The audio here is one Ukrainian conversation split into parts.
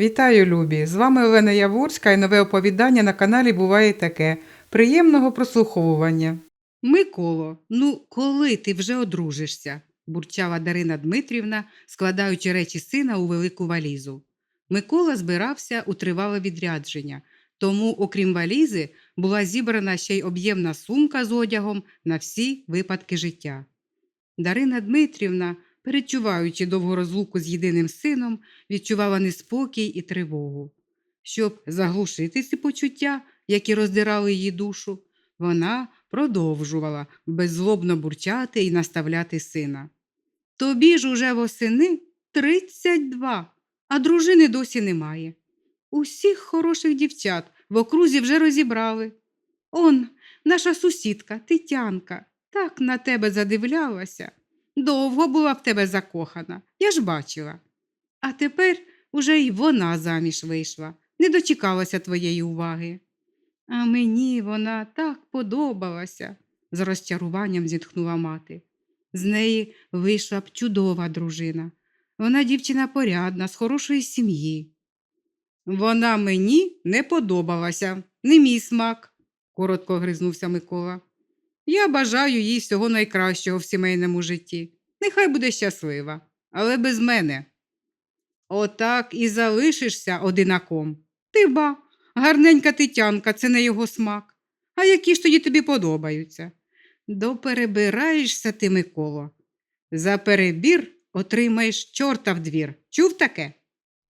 Вітаю, любі! З вами Олена Яворська і нове оповідання на каналі Буває таке. Приємного прослуховування. Миколо, ну коли ти вже одружишся? бурчала Дарина Дмитрівна, складаючи речі сина у велику валізу. Микола збирався у тривале відрядження, тому, окрім валізи, була зібрана ще й об'ємна сумка з одягом на всі випадки життя. Дарина Дмитрівна, перечуваючи довгу розлуку з єдиним сином, відчувала неспокій і тривогу. Щоб заглушити ці почуття, які роздирали її душу, вона продовжувала беззлобно бурчати і наставляти сина. Тобі ж уже восени 32, а дружини досі немає. Усіх хороших дівчат в окрузі вже розібрали. Он, наша сусідка Тетянка, так на тебе задивлялася. Довго була в тебе закохана, я ж бачила. А тепер уже й вона заміж вийшла, не дочекалася твоєї уваги. А мені вона так подобалася, з розчаруванням зітхнула мати. З неї вийшла б чудова дружина. Вона дівчина порядна, з хорошої сім'ї. Вона мені не подобалася, не мій смак, коротко гризнувся Микола. Я бажаю їй всього найкращого в сімейному житті. Нехай буде щаслива, але без мене. Отак і залишишся одинаком. Ти ба, гарненька Тетянка, це не його смак. А які ж тоді тобі подобаються? Доперебираєшся ти, Миколо. За перебір отримаєш чорта в двір. Чув таке?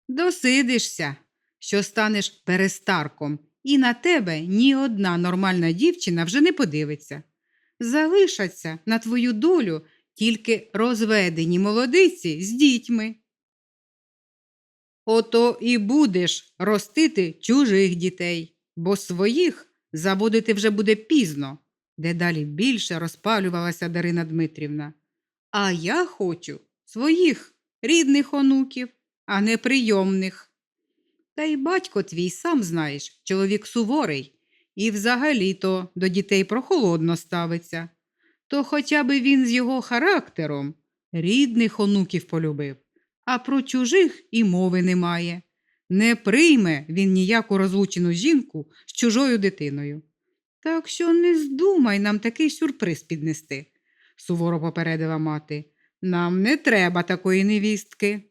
Досидишся, що станеш перестарком, і на тебе ні одна нормальна дівчина вже не подивиться. Залишаться на твою долю тільки розведені молодиці з дітьми. Ото і будеш ростити чужих дітей, бо своїх заводити вже буде пізно, дедалі більше розпалювалася Дарина Дмитрівна. А я хочу своїх рідних онуків, а не прийомних. Та й батько твій сам знаєш, чоловік суворий, і взагалі-то до дітей прохолодно ставиться. То хоча б він з його характером рідних онуків полюбив, а про чужих і мови немає. Не прийме він ніяку розлучену жінку з чужою дитиною. Так що не здумай нам такий сюрприз піднести, суворо попередила мати. Нам не треба такої невістки.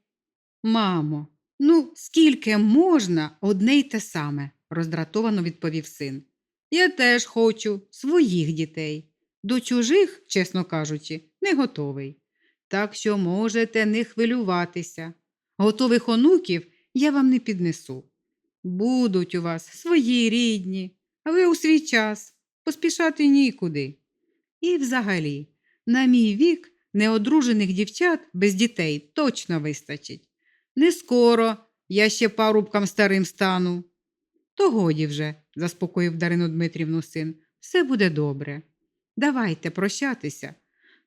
Мамо, ну скільки можна одне й те саме, роздратовано відповів син. Я теж хочу своїх дітей. До чужих, чесно кажучи, не готовий. Так що можете не хвилюватися. Готових онуків я вам не піднесу. Будуть у вас свої рідні, але у свій час поспішати нікуди. І взагалі, на мій вік неодружених дівчат без дітей точно вистачить. Не скоро я ще парубкам старим стану. То годі вже, заспокоїв Дарину Дмитрівну син, все буде добре. Давайте прощатися,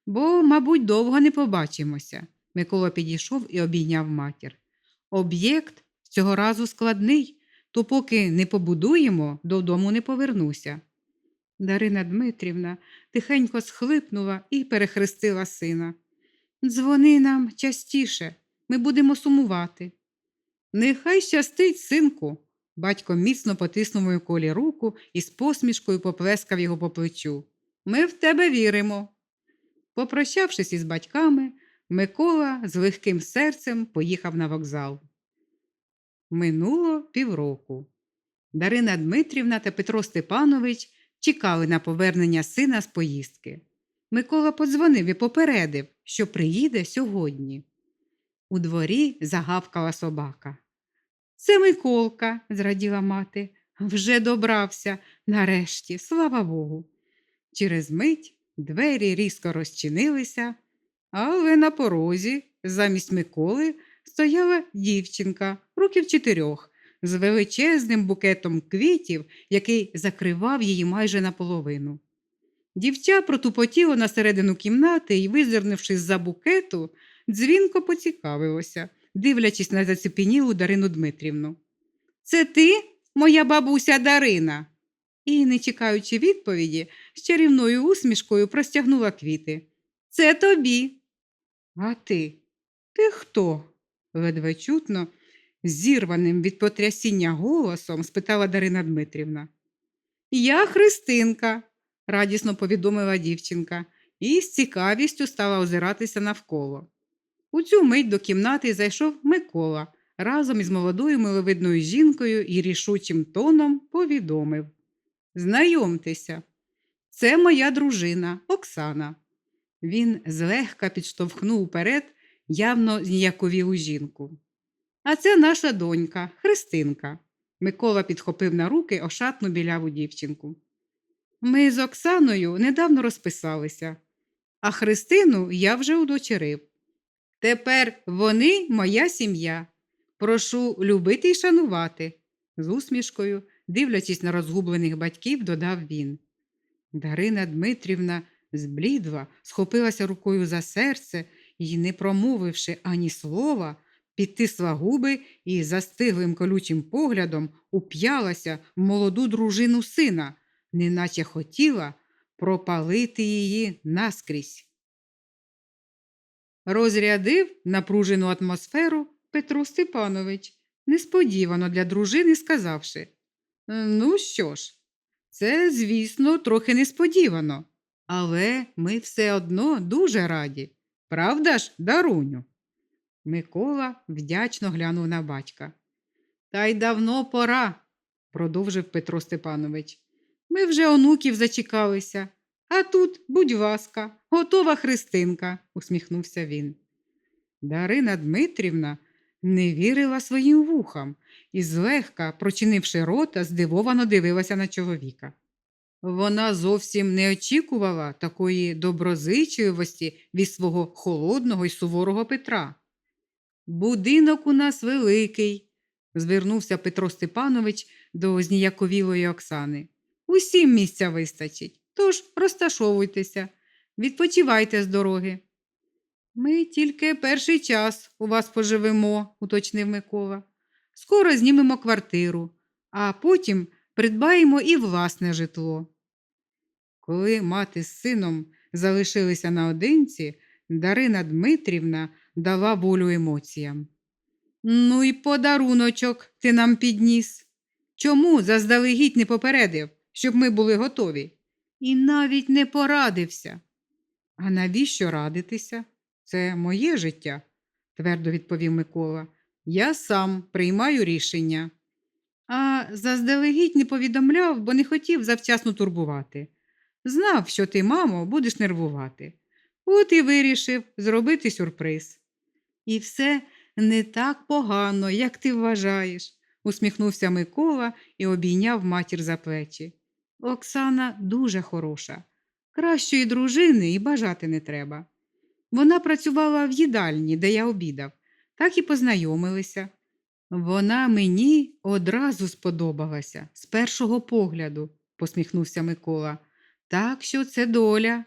бо, мабуть, довго не побачимося. Микола підійшов і обійняв матір. Об'єкт цього разу складний, то поки не побудуємо, додому не повернуся. Дарина Дмитрівна тихенько схлипнула і перехрестила сина. Дзвони нам частіше, ми будемо сумувати. Нехай щастить, синку. Батько міцно потиснув Миколі руку і з посмішкою поплескав його по плечу. Ми в тебе віримо. Попрощавшись із батьками, Микола з легким серцем поїхав на вокзал. Минуло півроку. Дарина Дмитрівна та Петро Степанович чекали на повернення сина з поїздки. Микола подзвонив і попередив, що приїде сьогодні. У дворі загавкала собака. Це Миколка, зраділа мати, вже добрався, нарешті, слава Богу. Через мить двері різко розчинилися, але на порозі замість Миколи стояла дівчинка років чотирьох з величезним букетом квітів, який закривав її майже наполовину. Дівча протупотіло на середину кімнати і, визирнувши з-за букету, дзвінко поцікавилося, дивлячись на зацепенілу Дарину Дмитрівну. Це ти, моя бабуся Дарина? І, не чекаючи відповіді, з чарівною усмішкою простягнула квіти. Це тобі. А ти? Ти хто? ледве чутно, зірваним від потрясіння голосом спитала Дарина Дмитрівна. Я Христинка, радісно повідомила дівчинка і з цікавістю стала озиратися навколо. У цю мить до кімнати зайшов Микола разом із молодою миловидною жінкою і рішучим тоном повідомив Знайомтеся, це моя дружина Оксана. Він злегка підштовхнув уперед явно зніяковілу жінку. А це наша донька, Христинка. Микола підхопив на руки ошатну біляву дівчинку. Ми з Оксаною недавно розписалися, а Христину я вже удочерив. Тепер вони моя сім'я. Прошу любити й шанувати, з усмішкою, дивлячись на розгублених батьків, додав він. Дарина Дмитрівна зблідла, схопилася рукою за серце і, не промовивши ані слова, підтисла губи і застиглим колючим поглядом уп'ялася в молоду дружину сина, неначе хотіла пропалити її наскрізь. Розрядив напружену атмосферу Петро Степанович, несподівано для дружини сказавши Ну що ж, це, звісно, трохи несподівано, але ми все одно дуже раді. Правда ж, Даруню? Микола вдячно глянув на батька. Та й давно пора, продовжив Петро Степанович. Ми вже онуків зачекалися, а тут, будь ласка, готова Христинка, усміхнувся він. Дарина Дмитрівна не вірила своїм вухам і, злегка, прочинивши рота, здивовано дивилася на чоловіка. Вона зовсім не очікувала такої доброзичливості від свого холодного й суворого Петра. Будинок у нас великий, звернувся Петро Степанович до зніяковілої Оксани. Усім місця вистачить, тож розташовуйтеся, відпочивайте з дороги. Ми тільки перший час у вас поживемо, уточнив Микола. Скоро знімемо квартиру, а потім придбаємо і власне житло. Коли мати з сином залишилися наодинці, Дарина Дмитрівна дала волю емоціям. Ну і подаруночок ти нам підніс. Чому заздалегідь не попередив, щоб ми були готові? І навіть не порадився. А навіщо радитися? Це моє життя, твердо відповів Микола. Я сам приймаю рішення. А заздалегідь не повідомляв, бо не хотів завчасно турбувати. Знав, що ти, мамо, будеш нервувати. От і вирішив зробити сюрприз. І все не так погано, як ти вважаєш, усміхнувся Микола і обійняв матір за плечі. Оксана дуже хороша. Кращої дружини і бажати не треба. Вона працювала в їдальні, де я обідав, так і познайомилися. Вона мені одразу сподобалася з першого погляду, посміхнувся Микола. Так що це доля.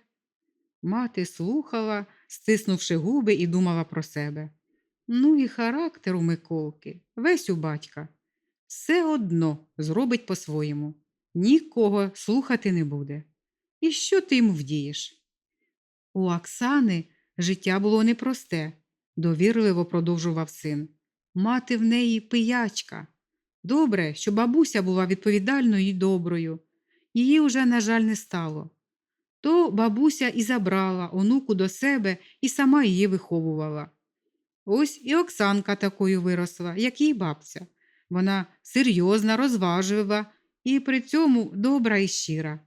Мати слухала, стиснувши губи, і думала про себе. Ну і характер у Миколки, весь у батька. Все одно зробить по-своєму. Нікого слухати не буде. І що ти йому вдієш? У Оксани життя було непросте, довірливо продовжував син. Мати в неї пиячка. Добре, що бабуся була відповідальною і доброю. Її уже, на жаль, не стало. То бабуся і забрала онуку до себе і сама її виховувала. Ось і Оксанка такою виросла, як її бабця. Вона серйозна, розважлива і при цьому добра і щира.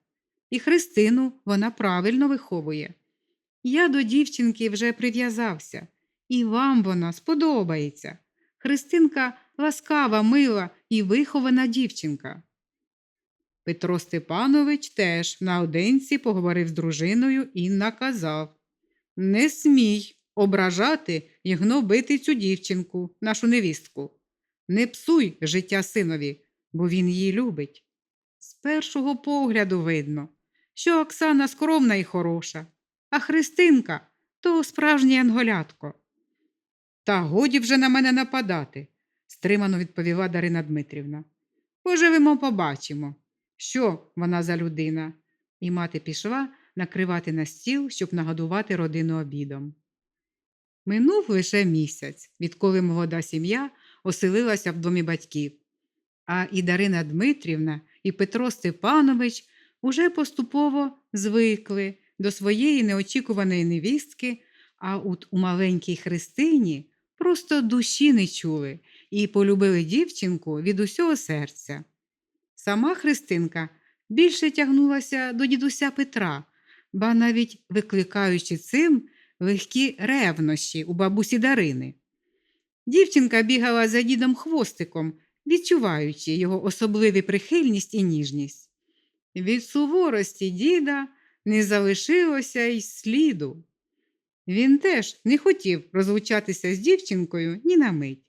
І Христину вона правильно виховує. Я до дівчинки вже прив'язався, і вам вона сподобається. Христинка ласкава, мила і вихована дівчинка. Петро Степанович теж наодинці поговорив з дружиною і наказав Не смій ображати і гнобити цю дівчинку, нашу невістку. Не псуй життя синові, бо він її любить. Першого погляду видно, що Оксана скромна і хороша, а Христинка то справжнє анголятко. Та годі вже на мене нападати, стримано відповіла Дарина Дмитрівна. Поживемо, побачимо, що вона за людина. І мати пішла накривати на стіл, щоб нагодувати родину обідом. Минув лише місяць, відколи молода сім'я оселилася в домі батьків. А і Дарина Дмитрівна, і Петро Степанович уже поступово звикли до своєї неочікуваної невістки, а от у маленькій Христині просто душі не чули і полюбили дівчинку від усього серця. Сама Христинка більше тягнулася до дідуся Петра, ба навіть викликаючи цим легкі ревнощі у бабусі Дарини. Дівчинка бігала за дідом хвостиком, відчуваючи його особливу прихильність і ніжність. Від суворості діда не залишилося й сліду. Він теж не хотів розлучатися з дівчинкою ні на мить.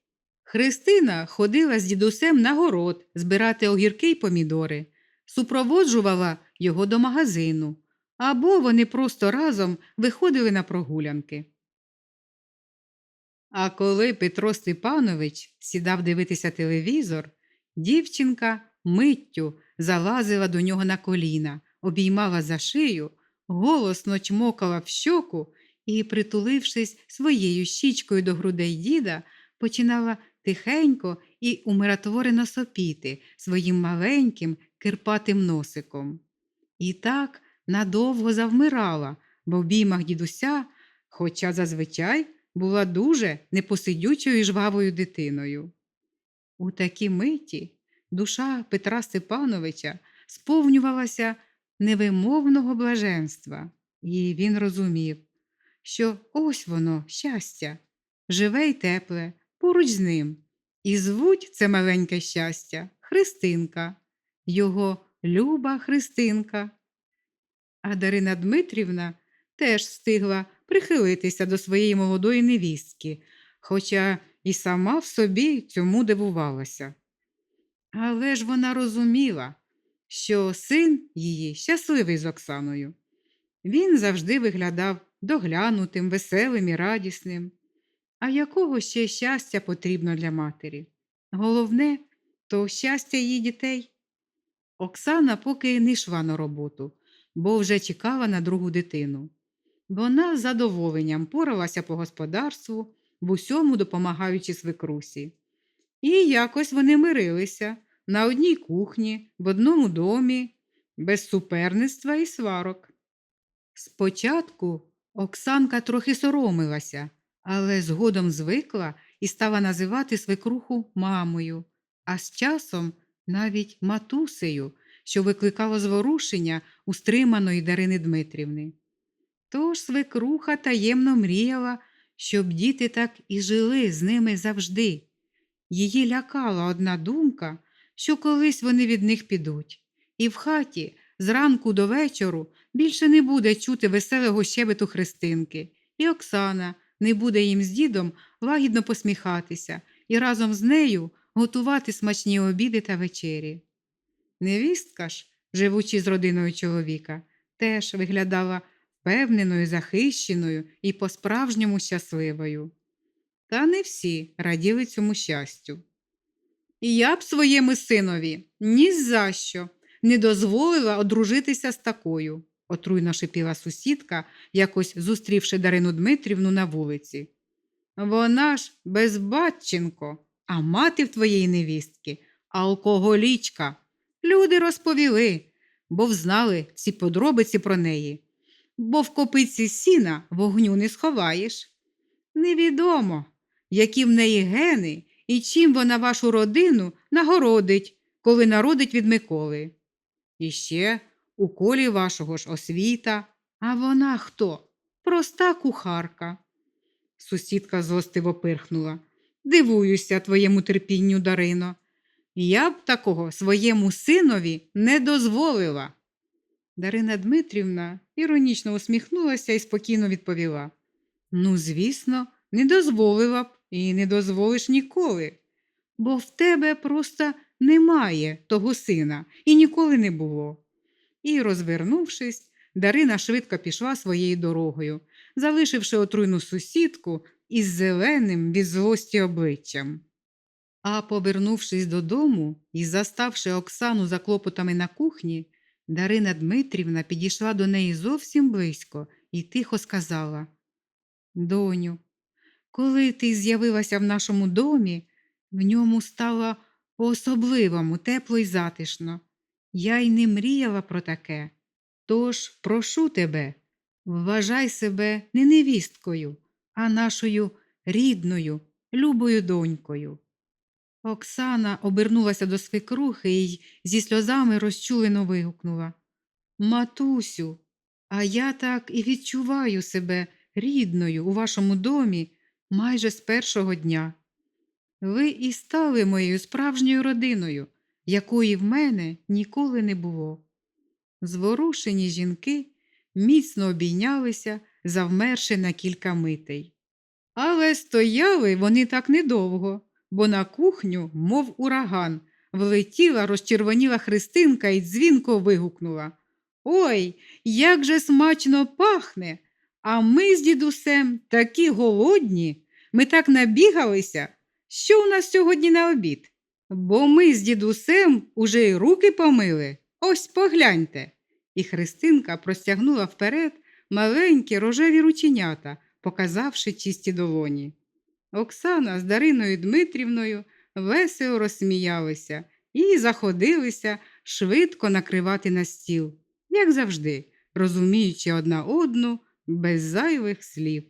Христина ходила з дідусем на город збирати огірки й помідори, супроводжувала його до магазину, або вони просто разом виходили на прогулянки. А коли Петро Степанович сідав дивитися телевізор, дівчинка миттю залазила до нього на коліна, обіймала за шию, голосно чмокала в щоку і, притулившись своєю щічкою до грудей діда, починала тихенько і умиротворено сопіти своїм маленьким кирпатим носиком. І так надовго завмирала в обіймах дідуся, хоча зазвичай була дуже непосидючою і жвавою дитиною. У такій миті душа Петра Степановича сповнювалася невимовного блаженства, і він розумів, що ось воно, щастя, живе й тепле, поруч з ним, і звуть це маленьке щастя Христинка, його люба Христинка. А Дарина Дмитрівна теж встигла прихилитися до своєї молодої невістки, хоча і сама в собі цьому дивувалася. Але ж вона розуміла, що син її щасливий з Оксаною. Він завжди виглядав доглянутим, веселим і радісним. А якого ще щастя потрібно для матері? Головне то щастя її дітей. Оксана поки не йшла на роботу, бо вже чекала на другу дитину. Вона з задоволенням поралася по господарству, в усьому допомагаючи свекрусі. І якось вони мирилися на одній кухні, в одному домі, без суперництва і сварок. Спочатку Оксанка трохи соромилася, але згодом звикла і стала називати свекруху мамою, а з часом навіть матусею, що викликало зворушення у стриманої Дарини Дмитрівни. Тож свекруха таємно мріяла, щоб діти так і жили з ними завжди. Її лякала одна думка, що колись вони від них підуть, і в хаті зранку до вечору більше не буде чути веселого щебету Христинки, і Оксана не буде їм з дідом лагідно посміхатися і разом з нею готувати смачні обіди та вечері. Невістка ж, живучи з родиною чоловіка, теж виглядала впевненою, захищеною і по-справжньому щасливою. Та не всі раділи цьому щастю. І я б своєму синові ні за що не дозволила одружитися з такою, отруйно шипіла сусідка, якось зустрівши Дарину Дмитрівну на вулиці. Вона ж безбатченко, а мати в твоєї невістки алкоголічка. Люди розповіли, бо взнали всі подробиці про неї. Бо в копиці сіна вогню не сховаєш. Невідомо, які в неї гени і чим вона вашу родину нагородить, коли народить від Миколи. І ще у колі вашого ж освіта, а вона хто? Проста кухарка. Сусідка злостиво пирхнула. Дивуюся твоєму терпінню, Дарино. Я б такого своєму синові не дозволила. Дарина Дмитрівна іронічно усміхнулася і спокійно відповіла. Ну, звісно, не дозволила б і не дозволиш ніколи, бо в тебе просто немає того сина і ніколи не було. І, розвернувшись, Дарина швидко пішла своєю дорогою, залишивши отруйну сусідку із зеленим від злості обличчям. А повернувшись додому і заставши Оксану за клопотами на кухні, Дарина Дмитрівна підійшла до неї зовсім близько і тихо сказала Доню, коли ти з'явилася в нашому домі, В ньому стало по-особливому тепло й затишно. Я й не мріяла про таке. Тож прошу тебе, вважай себе не невісткою, а нашою рідною, любою донькою. Оксана обернулася до свекрухи й зі сльозами розчулено вигукнула Матусю, а я так і відчуваю себе рідною у вашому домі майже з першого дня. Ви і стали моєю справжньою родиною, якої в мене ніколи не було. Зворушені жінки міцно обійнялися, завмерши на кілька митей. Але стояли вони так недовго, бо на кухню, мов ураган, влетіла розчервоніла Христинка і дзвінко вигукнула Ой, як же смачно пахне! А ми з дідусем такі голодні, ми так набігалися. Що у нас сьогодні на обід? Бо ми з дідусем уже й руки помили. Ось погляньте. І Христинка простягнула вперед маленькі рожеві рученята, показавши чисті долоні. Оксана з Дариною Дмитрівною весело розсміялися і заходилися швидко накривати на стіл, як завжди, розуміючи одна одну без зайвих слів.